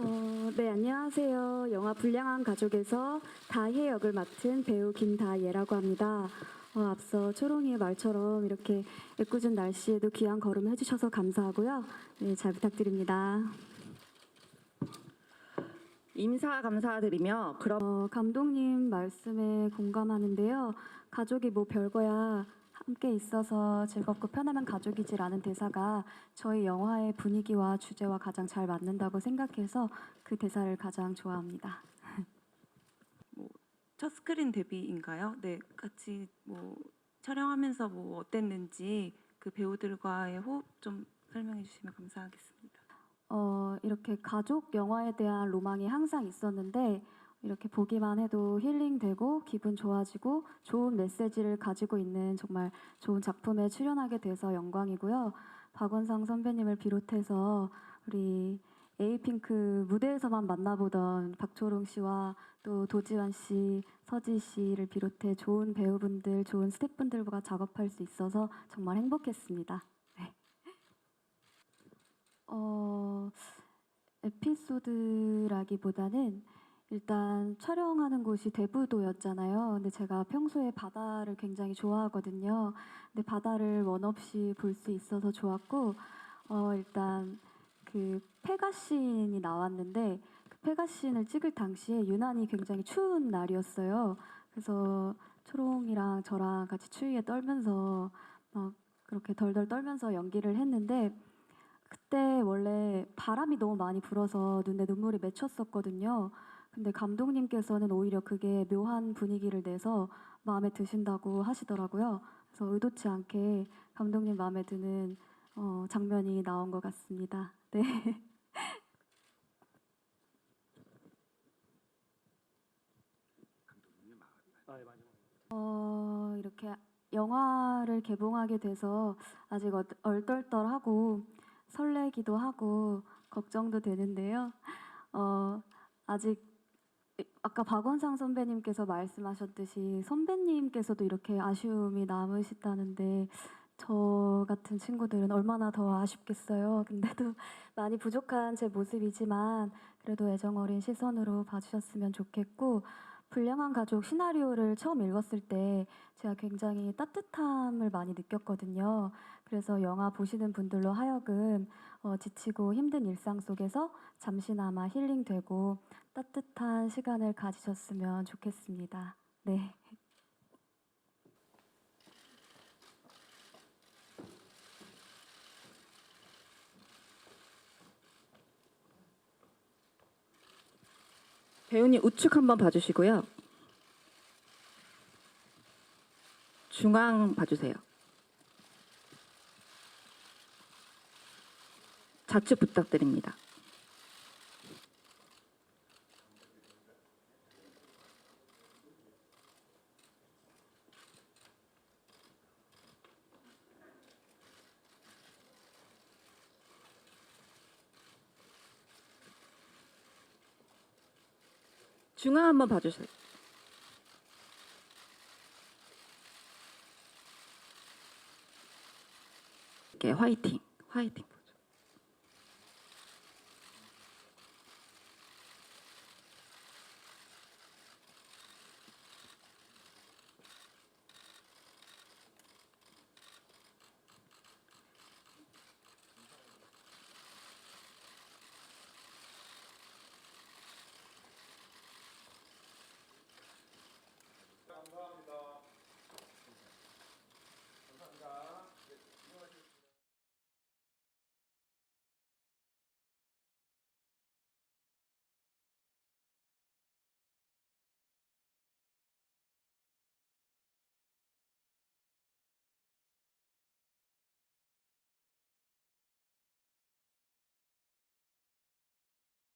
어, 네, 안녕하세요. 영화 불량한 가족에서 다혜 역을 맡은 배우 김다예라고 합니다. 어, 앞서 초롱이의 말처럼 이렇게 애꿎은 날씨에도 귀한 걸음 해주셔서 감사하고요. 네, 잘 부탁드립니다. 인사 감사드리며 그럼 어, 감독님 말씀에 공감하는데요. 가족이 뭐 별거야. 함께 있어서 즐겁고 편하면 가족이지라는 대사가 저희 영화의 분위기와 주제와 가장 잘 맞는다고 생각해서 그 대사를 가장 좋아합니다. 첫 스크린 데뷔인가요? 네, 같이 뭐 촬영하면서 뭐 어땠는지 그 배우들과의 호흡 좀 설명해 주시면 감사하겠습니다. 어, 이렇게 가족 영화에 대한 로망이 항상 있었는데 이렇게 보기만 해도 힐링되고 기분 좋아지고 좋은 메시지를 가지고 있는 정말 좋은 작품에 출연하게 돼서 영광이고요. 박원상 선배님을 비롯해서 우리 에이핑크 무대에서만 만나보던 박초롱 씨와 또 도지환 씨, 서지 씨를 비롯해 좋은 배우분들, 좋은 스태프분들과 작업할 수 있어서 정말 행복했습니다. 네. 어, 에피소드라기보다는 일단 촬영하는 곳이 대부도였잖아요. 근데 제가 평소에 바다를 굉장히 좋아하거든요. 근데 바다를 원 없이 볼 수 있어서 좋았고, 어, 일단 그 페가씬이 나왔는데 그 페가씬을 찍을 당시에 유난히 굉장히 추운 날이었어요. 그래서 초롱이랑 저랑 같이 추위에 떨면서 막 그렇게 덜덜 떨면서 연기를 했는데 그때 원래 바람이 너무 많이 불어서 눈에 눈물이 맺혔었거든요. 근데 감독님께서는 오히려 그게 묘한 분위기를 내서 마음에 드신다고 하시더라고요. 그래서 의도치 않게 감독님 마음에 드는 어, 장면이 나온 것 같습니다. 네. 어, 이렇게 영화를 개봉하게 돼서 아직 얼- 얼떨떨하고 설레기도 하고 걱정도 되는데요. 어, 아직 아까 박원상 선배님께서 말씀하셨듯이 선배님께서도 이렇게 아쉬움이 남으시다는데 저 같은 친구들은 얼마나 더 아쉽겠어요. 근데도 많이 부족한 제 모습이지만 그래도 애정 어린 시선으로 봐주셨으면 좋겠고 불량한 가족 시나리오를 처음 읽었을 때 제가 굉장히 따뜻함을 많이 느꼈거든요. 그래서 영화 보시는 분들로 하여금 어, 지치고 힘든 일상 속에서 잠시나마 힐링되고 따뜻한 시간을 가지셨으면 좋겠습니다. 네. 배우님 우측 한번 봐주시고요. 중앙 봐주세요. 좌측 부탁드립니다. 중앙 한번 봐주세요. 이렇게 화이팅, 화이팅.